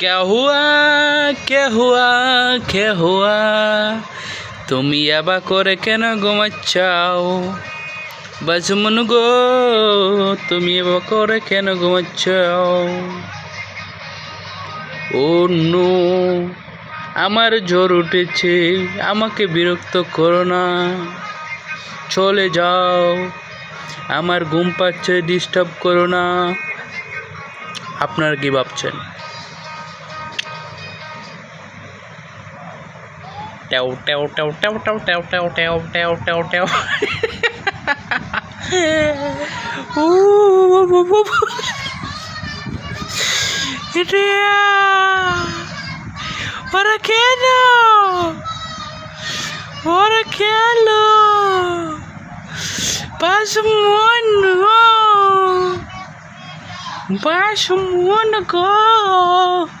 क्या हुआ क्या हुआ क्या हुआ তুমি আবার করে কেন ঘুমাচ্ছাও বাজমন গো তুমি আবার করে কেন ঘুমাচ্ছাও ও নো আমার জ্বর উঠেছে আমাকে বিরক্ত করো না চলে যাও আমার ঘুম পাচ্ছে ডিস্টার্ব করো না আপনারা কি ভাবছেন Tel, tel, tel, tel, tel, tel, tel, tel, tel, tel, tel. Ora quero! Ora quero! Passa um ano! Passa um ano!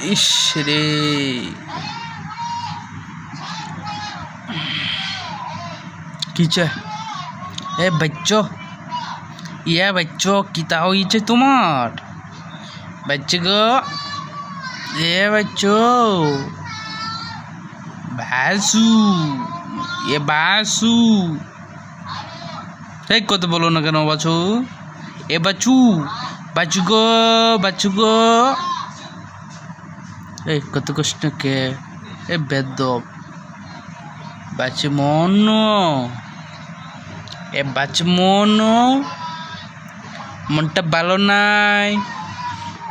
ইস রে। কি চাই এ বাচ্চো। ইয়া বাচ্চো কিতা হয়েছে তোমার? বাচ্চা গো। এ বাচ্চো। বাসু। এ বাসু। এই কত বলো না কেন বাছু? এ বাচু। বাচু গো বাচু গো। কত কষ্ট কে? এ বেদ বাচু মন এ বাচু মন মনটা ভালো নাই।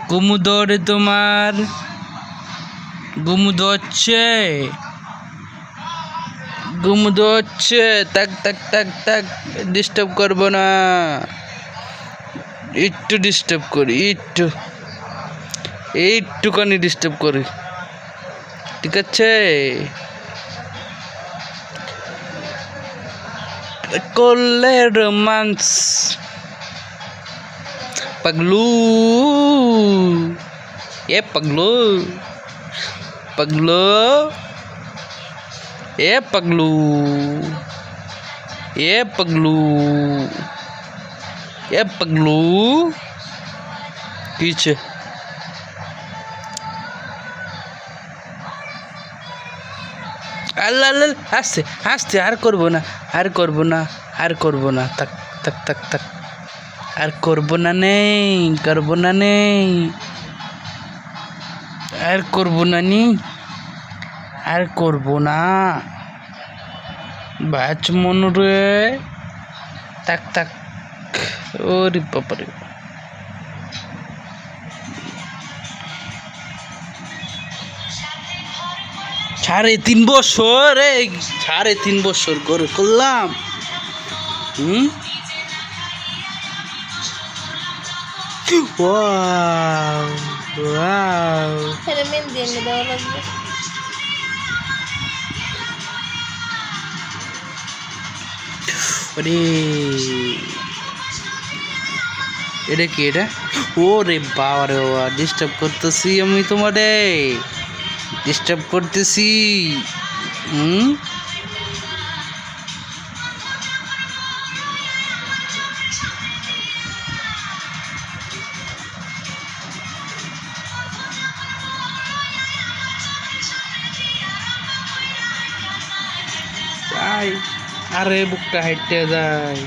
কুমু দৌড়ে তোমার। গুমু হচ্ছে। গুমু হচ্ছে। তাক তাক তাক তাক ডিস্টার্ব করব না। একটু ডিস্টার্ব করি, একটু। এইটুকানি ডিস্টার্ব করে। ঠিক আছে? করলে রোমান্স পাগলু। এ পাগলু। পাগলু। এ পাগলু। এ পাগলু। এ পাগলু। কিছু আল্লাহ আল্লাহ আসছে আসছে, আর করব না, আর করব না, আর করব না তাক তাক তাক তাক আর করব না নেই, করব না নেই, আর করব না নি, আর করব না বাচ মন রে তাক তাক ওরে বাবারে সাড়ে তিন বছর এই সাড়ে তিন বছর করে করলাম। হুম? ওরে। এটা কি এটা? ও রে বাবা রে বাবা ডিস্টার্ব করতেছি আমি তোমারে। ডিস্টার্ব করতেছি। হুম? আরে বুকটা হাইটে যায়।